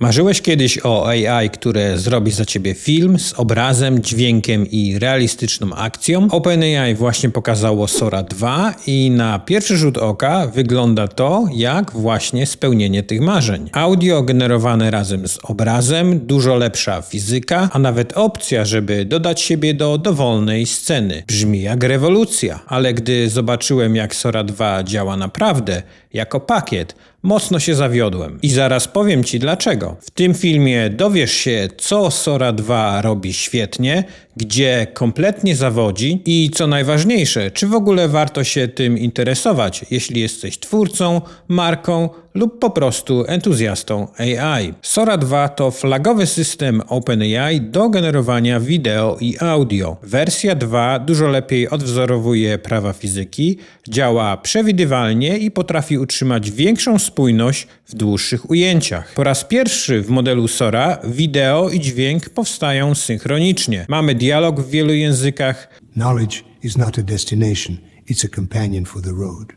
Marzyłeś kiedyś o AI, które zrobi za ciebie film z obrazem, dźwiękiem i realistyczną akcją? OpenAI właśnie pokazało Sora 2 i na pierwszy rzut oka wygląda to jak właśnie spełnienie tych marzeń. Audio generowane razem z obrazem, dużo lepsza fizyka, a nawet opcja, żeby dodać siebie do dowolnej sceny. Brzmi jak rewolucja, ale gdy zobaczyłem jak Sora 2 działa naprawdę, jako pakiet, mocno się zawiodłem. I zaraz powiem Ci dlaczego. W tym filmie dowiesz się, co Sora 2 robi świetnie, gdzie kompletnie zawodzi i co najważniejsze, czy w ogóle warto się tym interesować, jeśli jesteś twórcą, marką lub po prostu entuzjastą AI. Sora 2 to flagowy system OpenAI do generowania wideo i audio. Wersja 2 dużo lepiej odwzorowuje prawa fizyki, działa przewidywalnie i potrafi utrzymać większą spójność w dłuższych ujęciach. Po raz pierwszy w modelu Sora wideo i dźwięk powstają synchronicznie. Mamy dialog w wielu językach, Knowledge is not a destination, it's a companion for the road.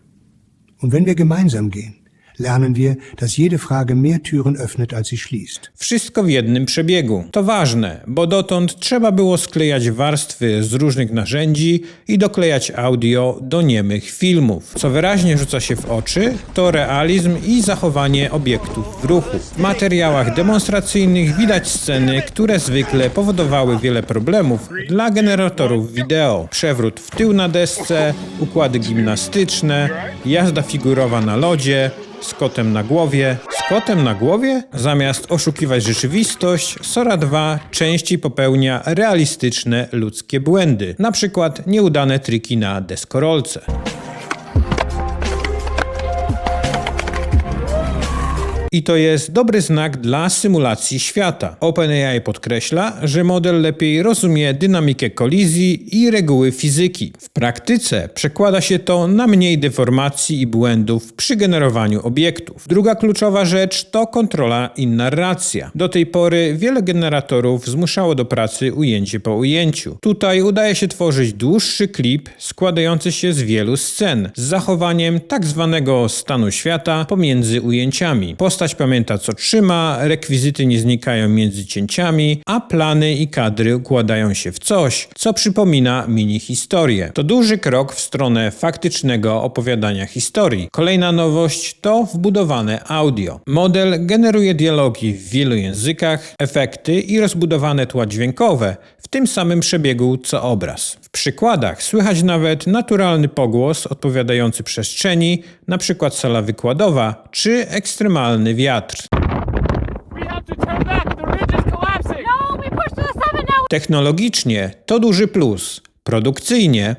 Und wenn wir gemeinsam gehen, lernen wir, dass jede Frage mehr Türen öffnet, als sie schließt. Wszystko w jednym przebiegu. To ważne, bo dotąd trzeba było sklejać warstwy z różnych narzędzi i doklejać audio do niemych filmów. Co wyraźnie rzuca się w oczy, to realizm i zachowanie obiektów w ruchu. W materiałach demonstracyjnych widać sceny, które zwykle powodowały wiele problemów dla generatorów wideo. Przewrót w tył na desce, układy gimnastyczne, jazda figurowa na lodzie, z kotem na głowie. Z kotem na głowie? Zamiast oszukiwać rzeczywistość, Sora 2 częściej popełnia realistyczne ludzkie błędy, na przykład nieudane triki na deskorolce. I to jest dobry znak dla symulacji świata. OpenAI podkreśla, że model lepiej rozumie dynamikę kolizji i reguły fizyki. W praktyce przekłada się to na mniej deformacji i błędów przy generowaniu obiektów. Druga kluczowa rzecz to kontrola i narracja. Do tej pory wiele generatorów zmuszało do pracy ujęcie po ujęciu. Tutaj udaje się tworzyć dłuższy klip składający się z wielu scen, z zachowaniem tak zwanego stanu świata pomiędzy ujęciami. Postać pamięta co trzyma, rekwizyty nie znikają między cięciami, a plany i kadry układają się w coś, co przypomina mini historię. To duży krok w stronę faktycznego opowiadania historii. Kolejna nowość to wbudowane audio. Model generuje dialogi w wielu językach, efekty i rozbudowane tła dźwiękowe w tym samym przebiegu co obraz. W przykładach słychać nawet naturalny pogłos odpowiadający przestrzeni, np. sala wykładowa czy ekstremalny wiatr. No. Technologicznie to duży plus, produkcyjnie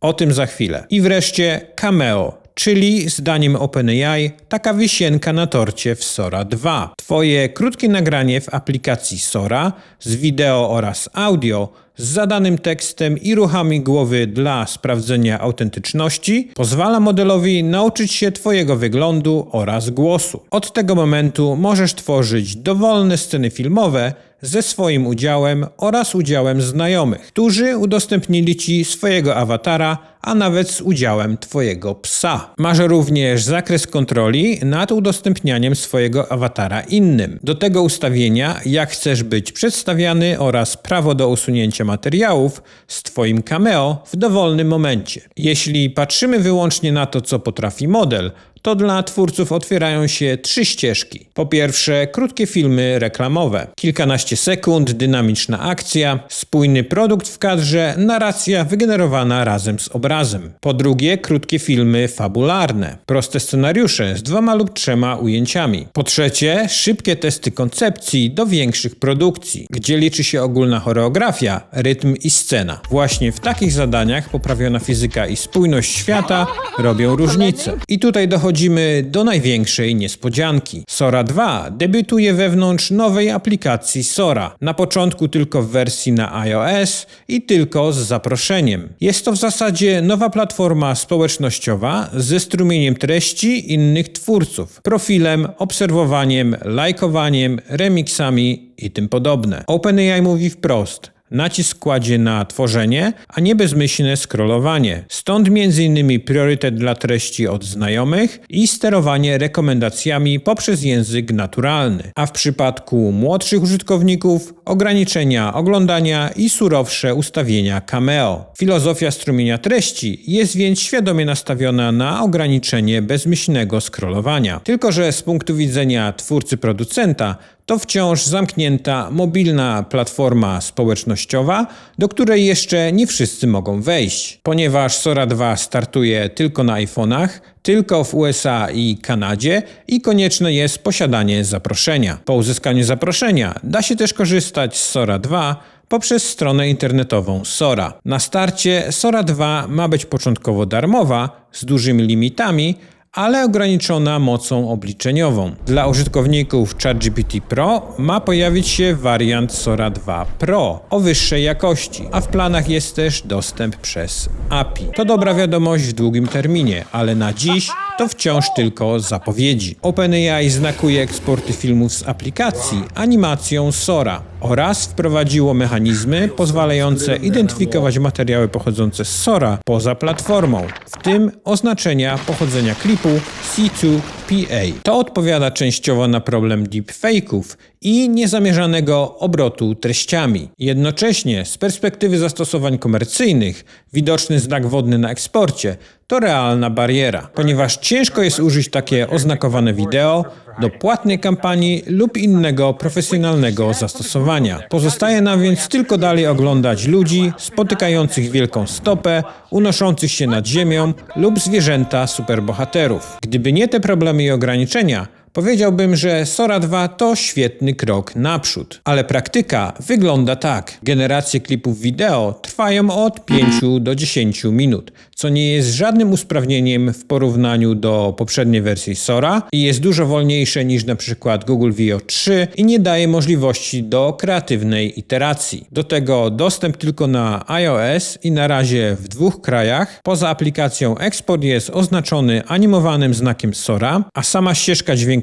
o tym za chwilę. I wreszcie Cameo, czyli zdaniem OpenAI taka wisienka na torcie w Sora 2. Twoje krótkie nagranie w aplikacji Sora z wideo oraz audio z zadanym tekstem i ruchami głowy dla sprawdzenia autentyczności pozwala modelowi nauczyć się Twojego wyglądu oraz głosu. Od tego momentu możesz tworzyć dowolne sceny filmowe ze swoim udziałem oraz udziałem znajomych, którzy udostępnili Ci swojego awatara, a nawet z udziałem Twojego psa. Masz również zakres kontroli nad udostępnianiem swojego awatara innym. Do tego ustawienia, jak chcesz być przedstawiany oraz prawo do usunięcia materiałów z Twoim cameo w dowolnym momencie. Jeśli patrzymy wyłącznie na to, co potrafi model, to dla twórców otwierają się trzy ścieżki. Po pierwsze, krótkie filmy reklamowe. Kilkanaście sekund, dynamiczna akcja, spójny produkt w kadrze, narracja wygenerowana razem z obrazem. Po drugie, krótkie filmy fabularne. Proste scenariusze z dwoma lub trzema ujęciami. Po trzecie, szybkie testy koncepcji do większych produkcji, gdzie liczy się ogólna choreografia, rytm i scena. Właśnie w takich zadaniach poprawiona fizyka i spójność świata robią różnicę. I tutaj dochodzi Przechodzimy do największej niespodzianki. Sora 2 debiutuje wewnątrz nowej aplikacji Sora. Na początku tylko w wersji na iOS i tylko z zaproszeniem. Jest to w zasadzie nowa platforma społecznościowa ze strumieniem treści innych twórców, profilem, obserwowaniem, lajkowaniem, remixami i tym podobne. OpenAI mówi wprost. Nacisk kładzie na tworzenie, a nie bezmyślne scrollowanie. Stąd m.in. priorytet dla treści od znajomych i sterowanie rekomendacjami poprzez język naturalny. A w przypadku młodszych użytkowników ograniczenia oglądania i surowsze ustawienia cameo. Filozofia strumienia treści jest więc świadomie nastawiona na ograniczenie bezmyślnego scrollowania. Tylko, że z punktu widzenia twórcy producenta to wciąż zamknięta mobilna platforma społecznościowa, do której jeszcze nie wszyscy mogą wejść. Ponieważ Sora 2 startuje tylko na iPhone'ach, tylko w USA i Kanadzie i konieczne jest posiadanie zaproszenia. Po uzyskaniu zaproszenia da się też korzystać z Sora 2 poprzez stronę internetową Sora. Na starcie Sora 2 ma być początkowo darmowa, z dużymi limitami, ale ograniczona mocą obliczeniową. Dla użytkowników ChatGPT Pro ma pojawić się wariant Sora 2 Pro o wyższej jakości, a w planach jest też dostęp przez API. To dobra wiadomość w długim terminie, ale na dziś to wciąż tylko zapowiedzi. OpenAI znakuje eksporty filmów z aplikacji animacją Sora oraz wprowadziło mechanizmy pozwalające identyfikować materiały pochodzące z Sora poza platformą, w tym oznaczenia pochodzenia klipu C2PA. To odpowiada częściowo na problem deepfake'ów i niezamierzonego obrotu treściami. Jednocześnie z perspektywy zastosowań komercyjnych widoczny znak wodny na eksporcie to realna bariera, ponieważ ciężko jest użyć takie oznakowane wideo do płatnej kampanii lub innego profesjonalnego zastosowania. Pozostaje nam więc tylko dalej oglądać ludzi spotykających wielką stopę, unoszących się nad ziemią lub zwierzęta superbohaterów. Gdyby nie te problemy i ograniczenia, Powiedziałbym, że Sora 2 to świetny krok naprzód, ale praktyka wygląda tak. Generacje klipów wideo trwają od 5 do 10 minut, co nie jest żadnym usprawnieniem w porównaniu do poprzedniej wersji Sora i jest dużo wolniejsze niż na przykład Google Veo 3 i nie daje możliwości do kreatywnej iteracji. Do tego dostęp tylko na iOS i na razie w dwóch krajach. Poza aplikacją eksport jest oznaczony animowanym znakiem Sora, a sama ścieżka dźwiękowa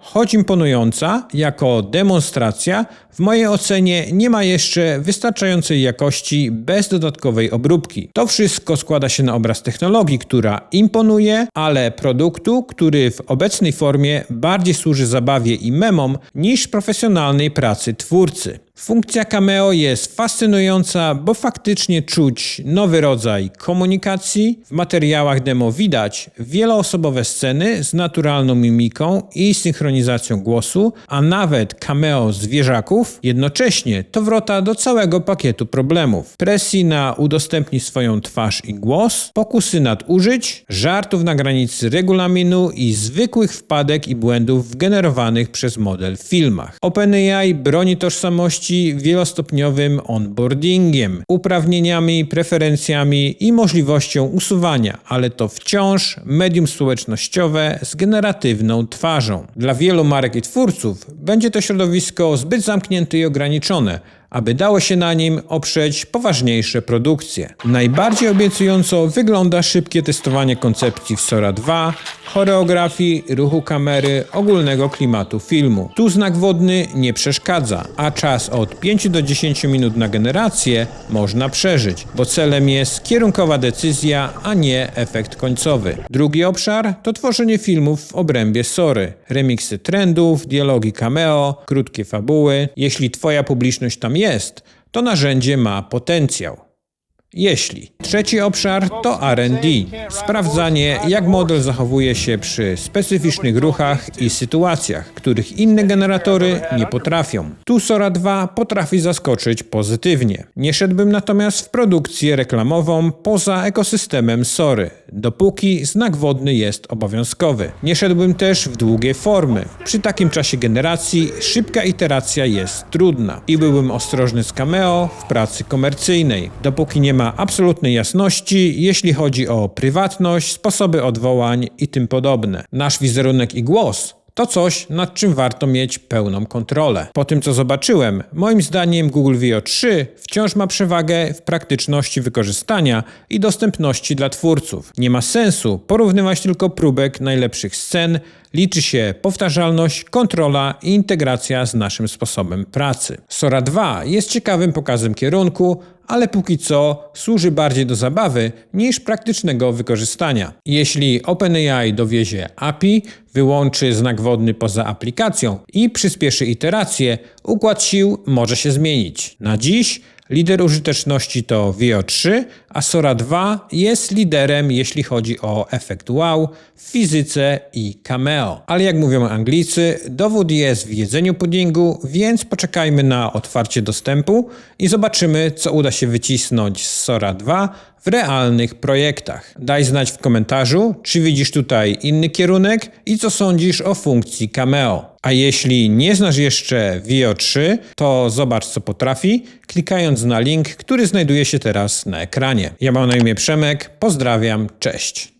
choć imponująca, jako demonstracja, w mojej ocenie nie ma jeszcze wystarczającej jakości bez dodatkowej obróbki. To wszystko składa się na obraz technologii, która imponuje, ale produktu, który w obecnej formie bardziej służy zabawie i memom niż profesjonalnej pracy twórcy. Funkcja cameo jest fascynująca, bo faktycznie czuć nowy rodzaj komunikacji. W materiałach demo widać wieloosobowe sceny z naturalną mimiką i synchronizacją głosu, a nawet cameo zwierzaków. Jednocześnie to wrota do całego pakietu problemów. Presji na udostępnij swoją twarz i głos, pokusy nadużyć, żartów na granicy regulaminu i zwykłych wpadek i błędów wgenerowanych przez model w filmach. OpenAI broni tożsamości wielostopniowym onboardingiem, uprawnieniami, preferencjami i możliwością usuwania, ale to wciąż medium społecznościowe z generatywną twarzą. Dla wielu marek i twórców będzie to środowisko zbyt zamknięte i ograniczone, aby dało się na nim oprzeć poważniejsze produkcje. Najbardziej obiecująco wygląda szybkie testowanie koncepcji w Sora 2, choreografii, ruchu kamery, ogólnego klimatu filmu. Tu znak wodny nie przeszkadza, a czas od 5 do 10 minut na generację można przeżyć, bo celem jest kierunkowa decyzja, a nie efekt końcowy. Drugi obszar to tworzenie filmów w obrębie Sory. Remiksy trendów, dialogi cameo, krótkie fabuły. Jeśli twoja publiczność tam jest, to narzędzie ma potencjał. Jeśli. Trzeci obszar to RD. Sprawdzanie, jak model zachowuje się przy specyficznych ruchach i sytuacjach, których inne generatory nie potrafią. Tu Sora 2 potrafi zaskoczyć pozytywnie. Nie szedłbym natomiast w produkcję reklamową poza ekosystemem Sory, dopóki znak wodny jest obowiązkowy. Nie szedłbym też w długie formy. Przy takim czasie generacji szybka iteracja jest trudna i byłbym ostrożny z cameo w pracy komercyjnej, dopóki nie ma absolutnej jasności, jeśli chodzi o prywatność, sposoby odwołań i tym podobne. Nasz wizerunek i głos To coś, nad czym warto mieć pełną kontrolę. Po tym, co zobaczyłem, moim zdaniem Google Veo 3 wciąż ma przewagę w praktyczności wykorzystania i dostępności dla twórców. Nie ma sensu porównywać tylko próbek najlepszych scen, liczy się powtarzalność, kontrola i integracja z naszym sposobem pracy. Sora 2 jest ciekawym pokazem kierunku, ale póki co służy bardziej do zabawy niż praktycznego wykorzystania. Jeśli OpenAI dowiezie API, wyłączy znak wodny poza aplikacją i przyspieszy iterację, układ sił może się zmienić. Na dziś lider użyteczności to Veo 3, a Sora 2 jest liderem jeśli chodzi o efekt wow w fizyce i cameo. Ale jak mówią Anglicy, dowód jest w jedzeniu puddingu, więc poczekajmy na otwarcie dostępu i zobaczymy, co uda się wycisnąć z Sora 2 w realnych projektach. Daj znać w komentarzu, czy widzisz tutaj inny kierunek i co sądzisz o funkcji cameo. A jeśli nie znasz jeszcze Veo 3, to zobacz co potrafi, klikając na link, który znajduje się teraz na ekranie. Ja mam na imię Przemek, pozdrawiam, cześć.